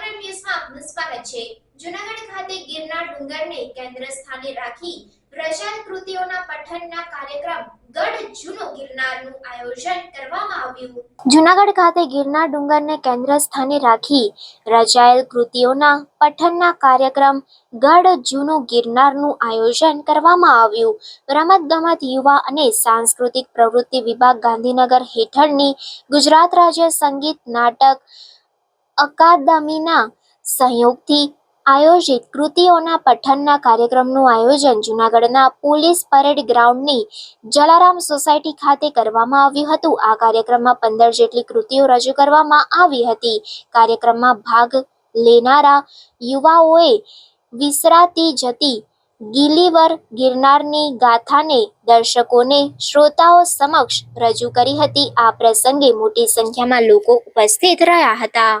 Prime ન્યૂઝમાં આપનું સ્વાગત છે. જૂનાગઢ ખાતે ગિરનાર ડુંગરને કેન્દ્ર સ્થાને રાખી રચાયેલ કૃતિઓના પઠનના કાર્યક્રમ ગઢ ખાતે ગિરનાર ડુંગરને કેન્દ્ર સ્થાને રાખી રચાયેલ કૃતિઓના પઠનના કાર્યક્રમ ગઢ જૂનું ગિરનારનું આયોજન કરવામાં આવ્યું. રમતગમત, યુવા અને સાંસ્કૃતિક પ્રવૃત્તિ વિભાગ ગાંધીનગર હેઠળની ગુજરાત રાજ્ય સંગીત નાટક અકાદમીના સહયોગથી આયોજિત કૃતિઓના પઠનના કાર્યક્રમનું આયોજન જૂનાગઢના પોલીસ પરેડ ગ્રાઉન્ડની જલારામ સોસાયટી ખાતે કરવામાં આવ્યું હતું. આ કાર્યક્રમમાં પંદર જેટલી કૃતિઓ રજૂ કરવામાં આવી હતી. કાર્યક્રમમાં ભાગ લેનારા યુવાઓએ વિસરાતી જતી ગિલીવર ગિરનારની ગાથાને દર્શકોને શ્રોતાઓ સમક્ષ રજૂ કરી હતી. આ પ્રસંગે મોટી સંખ્યામાં લોકો ઉપસ્થિત રહ્યા હતા.